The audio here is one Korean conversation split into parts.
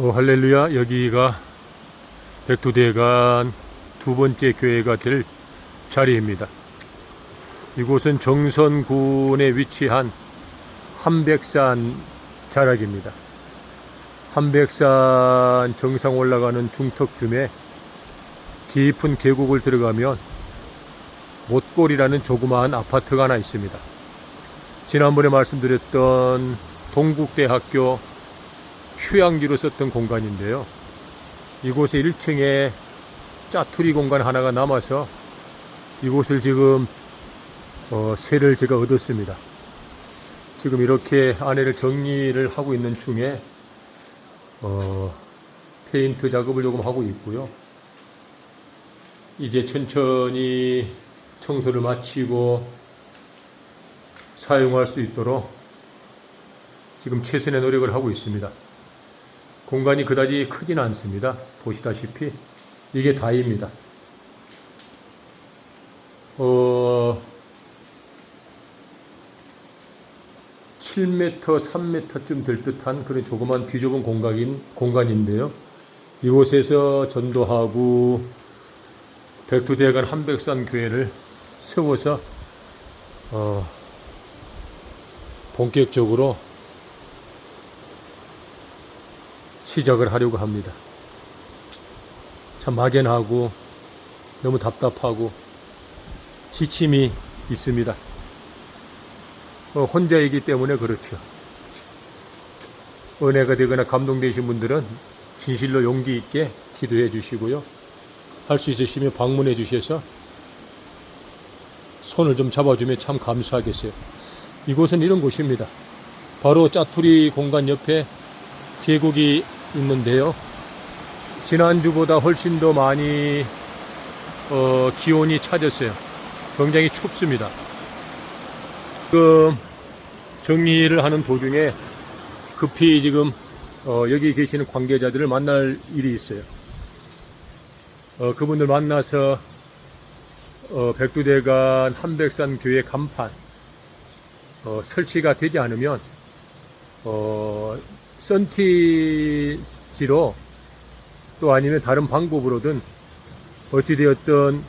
어, 할렐루야 여기가 백두대간 두 번째 교회가 될 자리입니다. 이곳은 정선군에 위치한 한백산 자락입니다. 한백산 정상 올라가는 중턱쯤에 깊은 계곡을 들어가면 못골이라는 조그마한 아파트가 하나 있습니다. 지난번에 말씀드렸던 동국대학교 휴양지로 썼던 공간인데요. 이곳에 1층에 짜투리 공간 하나가 남아서 이곳을 지금 어, 세를 제가 얻었습니다. 지금 이렇게 안에를 정리를 하고 있는 중에 어, 페인트 작업을 조금 하고 있고요. 이제 천천히 청소를 마치고 사용할 수 있도록 지금 최선의 노력을 하고 있습니다. 공간이 그다지 크진 않습니다. 보시다시피 이게 다입니다. 어, 7m, 3m쯤 될 듯한 그런 조그만 비좁은 공간인, 공간인데요. 이곳에서 전도하고 백두대간 한백산 교회를 세워서 어, 본격적으로 시작을 하려고 합니다. 참 막연하고 너무 답답하고 지침이 있습니다. 어, 혼자이기 때문에 그렇죠. 은혜가 되거나 감동되신 분들은 진실로 용기 있게 기도해 주시고요. 할 수 있으시면 방문해 주셔서 손을 좀 잡아주면 참 감사하겠어요. 이곳은 이런 곳입니다. 바로 짜투리 공간 옆에 계곡이 있는데요. 지난주보다 훨씬 더 많이 어, 기온이 차졌어요. 굉장히 춥습니다. 지금 정리를 하는 도중에 급히 지금 어, 여기 계시는 관계자들을 만날 일이 있어요. 어, 그분들 만나서 어, 백두대간 한백산 교회 간판 어, 설치가 되지 않으면 어, 썬티지로 또 아니면 다른 방법으로든 어찌되었든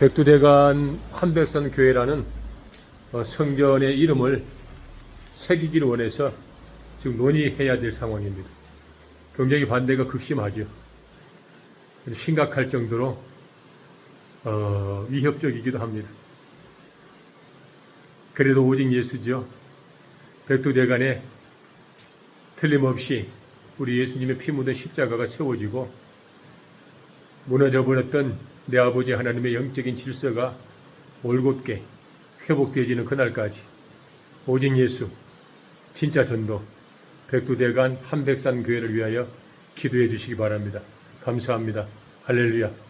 백두대간 한백산 교회라는 어, 성전의 이름을 새기기를 원해서 지금 논의해야 될 상황입니다. 굉장히 반대가 극심하죠. 심각할 정도로 어, 위협적이기도 합니다. 그래도 오직 예수죠. 백두대간에 틀림없이 우리 예수님의 피 묻은 십자가가 세워지고 무너져 버렸던 내 아버지 하나님의 영적인 질서가 올곧게 회복되어지는 그날까지 오직 예수 진짜 전도 백두대간 한백산 교회를 위하여 기도해 주시기 바랍니다. 감사합니다. 할렐루야.